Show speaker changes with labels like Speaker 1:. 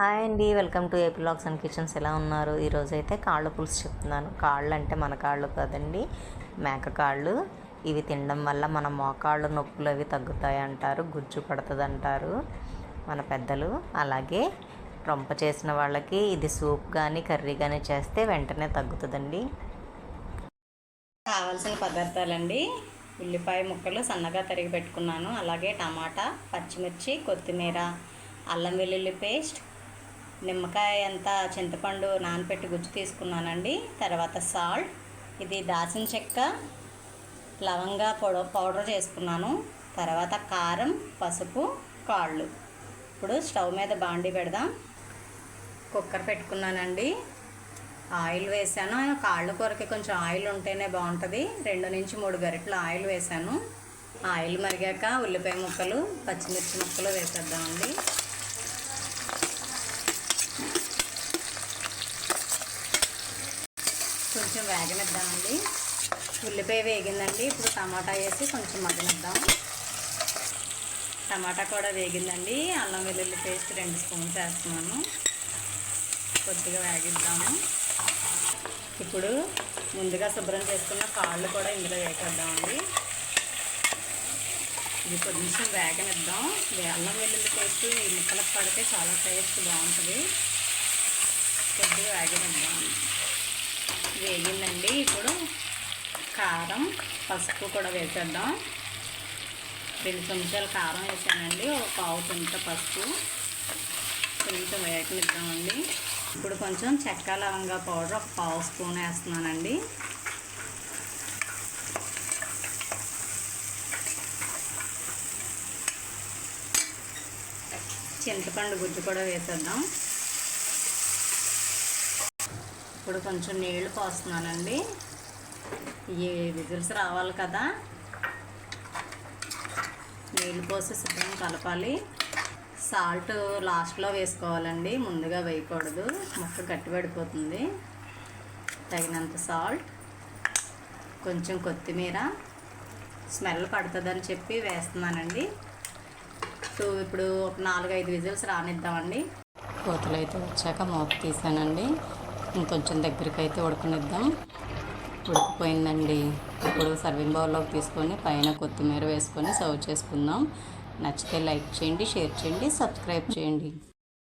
Speaker 1: Hi అండి. Welcome to AP lacs and kitchens. ఎలా ఉన్నారు? ఈరోజు అయితే కాళ్ళ పులుసు చెప్తున్నాను. కాళ్ళు అంటే మన కాళ్ళు కదండి. మేక కాళ్ళు. ఇవి తినడం వల్ల మన మోకాళ్ళు నొప్పులు అవి తగ్గుతాయి అంటారు. గుజ్జు పడుతుంది అంటారు మన పెద్దలు. అలాగే రొంప చేసిన వాళ్ళకి ఇది సూప్ కానీ కర్రీ కానీ చేస్తే వెంటనే తగ్గుతుందండి. కావాల్సిన పదార్థాలండి. ఉల్లిపాయ ముక్కలు సన్నగా తరిగి పెట్టుకున్నాను. అలాగే టమాటా పచ్చిమిర్చి కొత్తిమీర అల్లం వెల్లుల్లి పేస్ట్ నిమ్మకాయ ఎంత చింతపండు నానపెట్టి గుజ్జు తీసుకున్నానండి. తర్వాత సాల్ట్ ఇది దాచిన చెక్క లవంగా పొడ పౌడర్ చేసుకున్నాను. తర్వాత కారం పసుపు కాళ్ళు. ఇప్పుడు స్టవ్ మీద బాండి పెడదాం. కుక్కర్ పెట్టుకున్నానండి. ఆయిల్ వేసాను. కాళ్ళు కూరకి కొంచెం ఆయిల్ ఉంటేనే బాగుంటుంది. రెండు నుంచి మూడు గరిటలు ఆయిల్ వేసాను. ఆయిల్ మరిగాక ఉల్లిపాయ ముక్కలు పచ్చిమిర్చి ముక్కలు వేసేద్దామండి. కొంచెం వేగనిద్దామండి. ఉల్లిపాయ వేగిందండి. ఇప్పుడు టమాటా వేసి కొంచెం మగ్గనిద్దాం. టమాటా కూడా వేగిందండి. అల్లం వెల్లుల్లి పేస్ట్ రెండు స్పూన్స్ వేస్తున్నాను కొద్దిగా వేగిద్దాము. ఇప్పుడు ముందుగా శుభ్రం చేసుకున్న కాళ్ళు కూడా ఇందులో వేసేద్దామండి. ఇది కొంచెం వేగనిద్దాం. అల్లం వెల్లుల్లి పేస్ట్ ఈ ముక్కలకు పడితే చాలా టేస్ట్ బాగుంటుంది. కొద్దిగా వేగనిద్దాం. వేగిందండి. ఇప్పుడు కారం పసుపు కూడా వేసేద్దాం. రెండు చెంచాలు కారం వేసానండి. ఒక పావు చెంచా పసుపు. కొంచెం వేగనిద్దామండి. ఇప్పుడు కొంచెం చెక్క లవంగా పౌడర్ ఒక పావు స్పూన్ వేస్తున్నానండి. చింతపండు గుజ్జు కూడా వేసేద్దాం. ఇప్పుడు కొంచెం నీళ్ళు పోస్తున్నానండి. ఈ విజిల్స్ రావాలి కదా? నీళ్ళు పోసి శుభ్రం కలపాలి. సాల్ట్ లాస్ట్లో వేసుకోవాలండి. ముందుగా వేయకూడదు. ముక్క గట్టిపడిపోతుంది తగినంత సాల్ట్. కొంచెం కొత్తిమీర. స్మెల్ పడుతుందని చెప్పి వేస్తున్నానండి. టూ ఇప్పుడు ఒక నాలుగైదు విజిల్స్ రానిద్దామండి. కోతలు అయితే వచ్చాక మూత తీసానండి ఇంకొంచెం దగ్గరికి అయితే ఉడకనిద్దాం. ఉడికిపోయిందండి. ఇప్పుడు సర్వింగ్ బౌల్లోకి తీసుకొని పైన కొత్తిమీర వేసుకొని సర్వ్ చేసుకుందాం. నచ్చితే లైక్ చేయండి షేర్ చేయండి సబ్స్క్రైబ్ చేయండి.